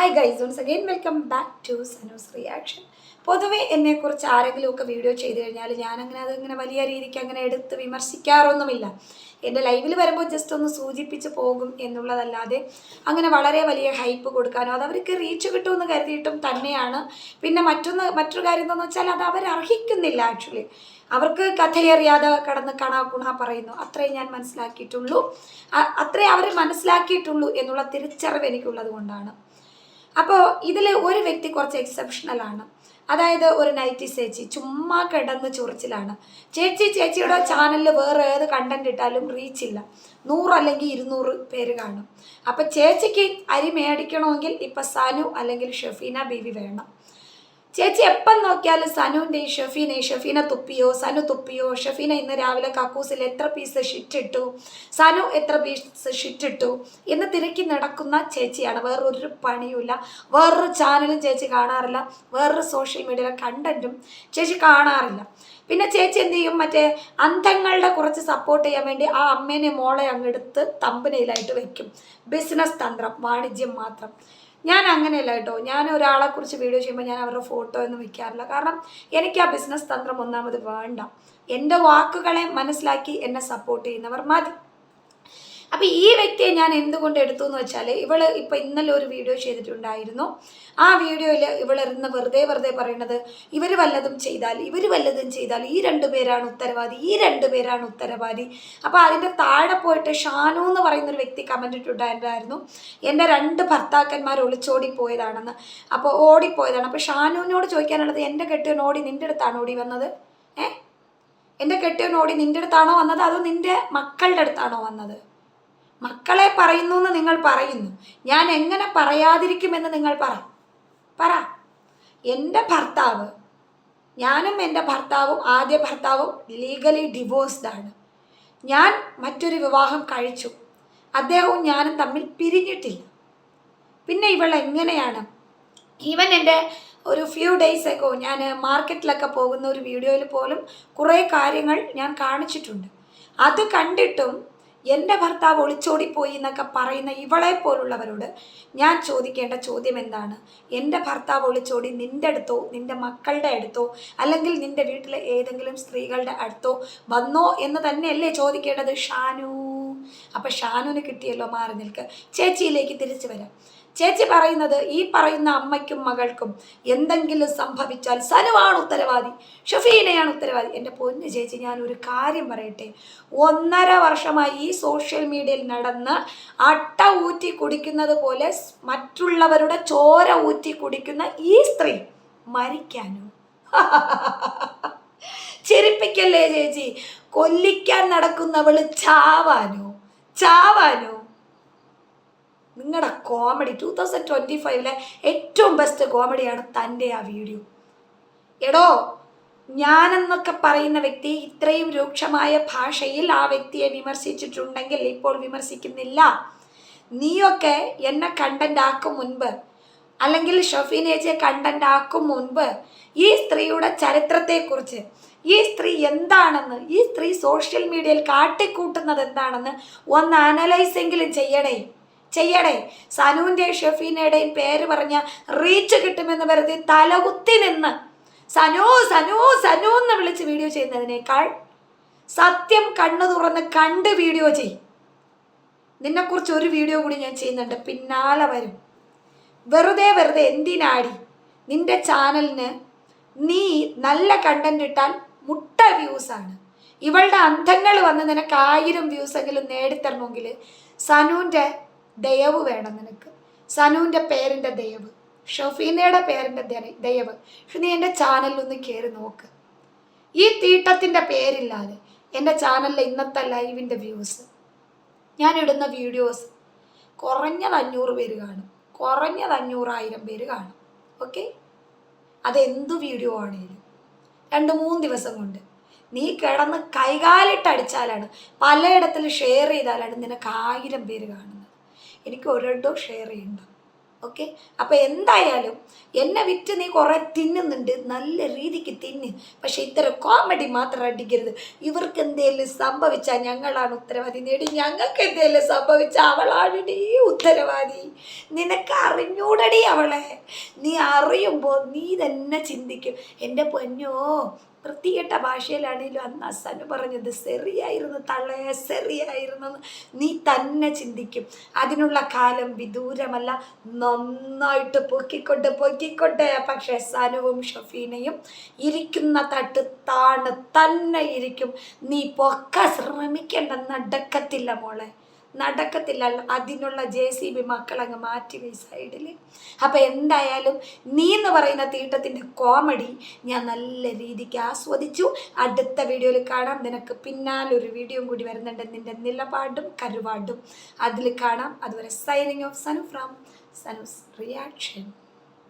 Hi guys once again welcome back to Sanu's reaction പൊതുവെ എന്നെക്കുറിച്ച് ആരെങ്കിലുമൊക്കെ വീഡിയോ ചെയ്ത് കഴിഞ്ഞാൽ ഞാനങ്ങനെ അതങ്ങനെ വലിയ രീതിക്ക് അങ്ങനെ എടുത്ത് വിമർശിക്കാറൊന്നുമില്ല. എന്റെ ലൈവിൽ വരുമ്പോൾ ജസ്റ്റ് ഒന്ന് സൂചിപ്പിച്ച് പോകും എന്നുള്ളതല്ലാതെ അങ്ങനെ വളരെ വലിയ ഹൈപ്പ് കൊടുക്കാനോ അത് അവർക്ക് റീച്ച് കിട്ടുമെന്ന് കരുതിയിട്ടും തന്നെയാണ്. പിന്നെ മറ്റൊന്ന് മറ്റൊരു കാര്യം എന്താണെന്ന് വെച്ചാൽ അത് അവർ അർഹിക്കുന്നില്ല ആക്ച്വലി അവർക്ക് കഥയറിയാതെ കടന്ന് കണ ഗുണ പറയുന്നു. അത്രേ ഞാൻ മനസ്സിലാക്കിയിട്ടുള്ളൂ. അത്രേ അവർ മനസ്സിലാക്കിയിട്ടുള്ളൂ എന്നുള്ള തിരിച്ചറിവ് എനിക്കുള്ളത് കൊണ്ടാണ്. അപ്പോൾ ഇതിൽ ഒരു വ്യക്തി കുറച്ച് എക്സെപ്ഷണലാണ് അതായത് ഒരു നൈറ്റി ചേച്ചി ചുമ്മാ കിടന്ന് ചൊറിച്ചിലാണ്. ചേച്ചി ചേച്ചിയുടെ ചാനലിൽ വേറെ ഏത് കണ്ടന്റ് ഇട്ടാലും റീച്ച് ഇല്ല. നൂറ് അല്ലെങ്കിൽ ഇരുന്നൂറ് പേര് കാണും. അപ്പം ചേച്ചിക്ക് അരി മേടിക്കണമെങ്കിൽ ഇപ്പം സനു അല്ലെങ്കിൽ ഷെഫീന ബീവി വേണം. ചേച്ചി എപ്പം നോക്കിയാലും സനുവിന്റെ ഷെഫീനെ ഷെഫീനെ തുപ്പിയോ സനു തുപ്പിയോ ഷെഫീന ഇന്ന് രാവിലെ കക്കൂസിൽ എത്ര പീസ് ഷിറ്റിട്ടു സനു എത്ര പീസ് ഷിറ്റിട്ടു എന്ന് തിരക്കി നടക്കുന്ന ചേച്ചിയാണ്. വേറൊരു പണിയുമില്ല. വേറൊരു ചാനലും ചേച്ചി കാണാറില്ല. വേറൊരു സോഷ്യൽ മീഡിയയിലെ കണ്ടന്റും ചേച്ചി കാണാറില്ല. പിന്നെ ചേച്ചി എന്ത് ചെയ്യും? മറ്റേ അന്ധങ്ങളുടെ കുറച്ച് സപ്പോർട്ട് ചെയ്യാൻ വേണ്ടി ആ അമ്മേനെ മോളെ അങ്ങെടുത്ത് തമ്പനയിലായിട്ട് വെക്കും. ബിസിനസ് തന്ത്രം വാണിജ്യം മാത്രം. ഞാൻ അങ്ങനെയല്ല കേട്ടോ. ഞാൻ ഒരാളെ കുറിച്ച് വീഡിയോ ചെയ്യുമ്പോൾ ഞാൻ അവരുടെ ഫോട്ടോ ഒന്നും വെക്കാറില്ല. കാരണം എനിക്ക് ആ ബിസിനസ് തന്ത്രം ഒന്നാമത് വേണ്ട. എന്റെ വാക്കുകളെ മനസ്സിലാക്കി എന്നെ സപ്പോർട്ട് ചെയ്യുന്നവർ മതി. അപ്പം ഈ വ്യക്തിയെ ഞാൻ എന്തുകൊണ്ട് എടുത്തു എന്ന് വെച്ചാൽ ഇവൾ ഇപ്പം ഇന്നലെ ഒരു വീഡിയോ ചെയ്തിട്ടുണ്ടായിരുന്നു. ആ വീഡിയോയിൽ ഇവളിരുന്ന് വെറുതെ വെറുതെ പറയുന്നത് ഇവർ വല്ലതും ചെയ്താൽ ഇവർ വല്ലതും ചെയ്താൽ ഈ രണ്ടു പേരാണ് ഉത്തരവാദി ഈ രണ്ടു പേരാണ് ഉത്തരവാദി. അപ്പോൾ അതിന്റെ താഴെ പോയിട്ട് ഷാനു എന്ന് പറയുന്ന ഒരു വ്യക്തി കമന്റ് ഇട്ടിട്ടുണ്ടായിരുന്നു. എന്റെ രണ്ട് ഭർത്താക്കന്മാർ ഒളിച്ചോടി പോയതാണെന്ന് അപ്പോൾ ഓടിപ്പോയതാണ്. അപ്പോൾ ഷാനുവിനോട് ചോദിക്കാനുള്ളത് എന്റെ കെട്ടിയവൻ ഓടി നിന്റെ അടുത്താണ് ഓടി വന്നത്? ഏഹ് എന്റെ കെട്ടിയവൻ ഓടി നിന്റെ അടുത്താണോ വന്നത്? അതോ നിന്റെ മക്കളുടെ അടുത്താണോ വന്നത്? മക്കളെ പറയുന്നു എന്ന് നിങ്ങൾ പറയുന്നു. ഞാൻ എങ്ങനെ പറയാതിരിക്കുമെന്ന് നിങ്ങൾ പറ. പറ. എന്റെ ഭർത്താവ് ഞാനും എന്റെ ഭർത്താവും ആദ്യ ഭർത്താവും ലീഗലി ഡിവോഴ്സ്ഡാണ് ഞാൻ മറ്റൊരു വിവാഹം കഴിച്ചു. അദ്ദേഹവും ഞാനും തമ്മിൽ പിരിഞ്ഞിട്ടില്ല. പിന്നെ ഇവൾ എങ്ങനെയാണ്? ഈവൻ എന്റെ ഒരു ഫ്യൂ ഡേയ്സ് എക്കോ ഞാൻ മാർക്കറ്റിലൊക്കെ പോകുന്ന ഒരു വീഡിയോയിൽ പോലും കുറേ കാര്യങ്ങൾ ഞാൻ കാണിച്ചിട്ടുണ്ട്. അത് കണ്ടിട്ടും എന്റെ ഭർത്താവ് ഒളിച്ചോടിപ്പോയി എന്നൊക്കെ പറയുന്ന ഇവളെ പോലുള്ളവരോട് ഞാൻ ചോദിക്കേണ്ട ചോദ്യം എന്താണ്? എന്റെ ഭർത്താവ് ഒളിച്ചോടി നിന്റെ അടുത്തോ നിന്റെ മക്കളുടെ അടുത്തോ അല്ലെങ്കിൽ നിന്റെ വീട്ടിലെ ഏതെങ്കിലും സ്ത്രീകളുടെ അടുത്തോ വന്നോ എന്ന് തന്നെയല്ലേ ചോദിക്കേണ്ടത്? ഷാനു. അപ്പം ഷാനുവിന് കിട്ടിയല്ലോ മാറി നിൽക്ക്. ചേച്ചിയിലേക്ക് തിരിച്ചു വരാം. ചേച്ചി പറയുന്നത് ഈ പറയുന്ന അമ്മയ്ക്കും മകൾക്കും എന്തെങ്കിലും സംഭവിച്ചാൽ സനുവാണ് ഉത്തരവാദി ഷഫീനയാണ് ഉത്തരവാദി. എന്റെ പൊന്നു ചേച്ചി ഞാൻ ഒരു കാര്യം പറയട്ടെ. ഒന്നര വർഷമായി ഈ സോഷ്യൽ മീഡിയയിൽ നടന്ന് അട്ട ഊറ്റി കുടിക്കുന്നത് പോലെ മറ്റുള്ളവരുടെ ചോര ഊറ്റി കുടിക്കുന്ന ഈ സ്ത്രീ മരിക്കാനോ? ചിരിപ്പിക്കല്ലേ ചേച്ചി? കൊല്ലിക്കാൻ നടക്കുന്നവൾ ചാവാനോ ചാവാനോ? നിങ്ങളുടെ കോമഡി ടൂ തൗസൻഡ് ട്വന്റി ഫൈവിലെ ഏറ്റവും ബെസ്റ്റ് കോമഡിയാണ് തന്റെ ആ വീഡിയോ എടോ ഞാനെന്നൊക്കെ പറയുന്ന വ്യക്തി ഇത്രയും രൂക്ഷമായ ഭാഷയിൽ ആ വ്യക്തിയെ വിമർശിച്ചിട്ടുണ്ടെങ്കിൽ ഇപ്പോൾ വിമർശിക്കുന്നില്ല. നീയൊക്കെ എന്നെ കണ്ടന്റ് ആക്കും മുൻപ് അല്ലെങ്കിൽ ഷഫീനേജെ കണ്ടന്റ് ആക്കും മുൻപ് ഈ സ്ത്രീയുടെ ചരിത്രത്തെക്കുറിച്ച് ഈ സ്ത്രീ എന്താണെന്ന് ഈ സ്ത്രീ സോഷ്യൽ മീഡിയയിൽ കാട്ടിക്കൂട്ടുന്നത് എന്താണെന്ന് ഒന്ന് അനലൈസെങ്കിലും ചെയ്യണേ ചെയ്യണേ സനുവിന്റെയും ഷെഫീനയുടെയും പേര് പറഞ്ഞ റീച്ച് കിട്ടുമെന്ന് കരുതി തലകുത്തി നിന്ന് സനു സനു സനു എന്ന് വിളിച്ച് വീഡിയോ ചെയ്യുന്നതിനേക്കാൾ സത്യം കണ്ണു തുറന്ന് കണ്ട് വീഡിയോ ചെയ്യും. നിന്നെക്കുറിച്ച് ഒരു വീഡിയോ കൂടി ഞാൻ ചെയ്യുന്നുണ്ട് പിന്നാലെ വരും. വെറുതെ വെറുതെ എന്തിനാടി? നിന്റെ ചാനലിന് നീ നല്ല കണ്ടന്റ് ഇട്ടാൽ മുട്ട വ്യൂസാണ് ഇവളുടെ അന്ധങ്ങൾ വന്ന് നിനക്ക് ആയിരം വ്യൂസ് എങ്കിലും നേടിത്തരണമെങ്കിൽ സനുവിന്റെ ദയവ് വേണം നിനക്ക്. സനുവിന്റെ പേരിന്റെ ദയവ് ഷഫീനയുടെ പേരിന്റെ ദയ- ദയവ്. പക്ഷെ നീ എന്റെ ചാനലിലൊന്ന് കയറി നോക്ക്. ഈ തീട്ടത്തിന്റെ പേരില്ലാതെ എന്റെ ചാനലിലെ ഇന്നത്തെ ലൈവിന്റെ വ്യൂസ് ഞാൻ ഇടുന്ന വീഡിയോസ് കുറഞ്ഞത് അഞ്ഞൂറ് പേര് കാണും. കുറഞ്ഞത് അഞ്ഞൂറായിരം പേര് കാണും. ഓക്കെ അതെന്ത് വീഡിയോ ആണേലും. രണ്ട് മൂന്ന് ദിവസം കൊണ്ട്. നീ കിടന്ന് കൈകാലിട്ട് അടിച്ചാലാണ് പലയിടത്തിൽ ഷെയർ ചെയ്താലാണ് നിനക്ക് ആയിരം പേര് കാണുന്നത്. എനിക്ക് ഒരിടവും ഷെയർ ചെയ്യണ്ട. ഓക്കെ അപ്പം എന്തായാലും എന്നെ വിറ്റ് നീ കുറേ തിന്നുന്നുണ്ട്. നല്ല രീതിക്ക് തിന്ന്. പക്ഷെ ഇത്തരം കോമഡി മാത്രം അടിക്കരുത്. ഇവർക്ക് എന്തെങ്കിലും സംഭവിച്ചാൽ ഞങ്ങളാണ് ഉത്തരവാദി നേടി. ഞങ്ങൾക്ക് എന്തെങ്കിലും സംഭവിച്ചാൽ അവളാണ് ഉത്തരവാദി. നിനക്ക് അറിഞ്ഞൂടടി അവളെ. നീ അറിയുമ്പോൾ നീ തന്നെ ചിന്തിക്കും. എന്റെ പൊന്നോ വൃത്തികെട്ട ഭാഷയിലാണെങ്കിലും അന്ന് അസന് പറഞ്ഞത് സെറിയായിരുന്നു തള്ളയെ സെറിയായിരുന്നു നീ തന്നെ ചിന്തിക്കും. അതിനുള്ള കാലം വിദൂരമല്ല. നന്നായിട്ട് പൊക്കിക്കൊണ്ട് പൊക്കിക്കൊണ്ട്. പക്ഷേ സനുവും ഷഫീനയും ഇരിക്കുന്ന തട്ട് താണ് തന്നെ ഇരിക്കും. നീ പൊക്ക ശ്രമിക്കേണ്ട നടക്കത്തില്ല മോളെ. നടക്കത്തില്ല അതിനുള്ള ജെ സി ബി മക്കളങ്ങ് മാറ്റി പോയി സൈഡിൽ അപ്പം എന്തായാലും നീ എന്ന് പറയുന്ന തീട്ടത്തിന്റെ കോമഡി ഞാൻ നല്ല രീതിക്ക് ആസ്വദിച്ചു. അടുത്ത വീഡിയോയിൽ കാണാം. നിനക്ക് പിന്നാലൊരു വീഡിയോ കൂടി വരുന്നുണ്ട്. നിന്റെ നിലപാടും കരുപാടും അതിൽ കാണാം. അതുവരെ signing off Sanu from Sanu's reaction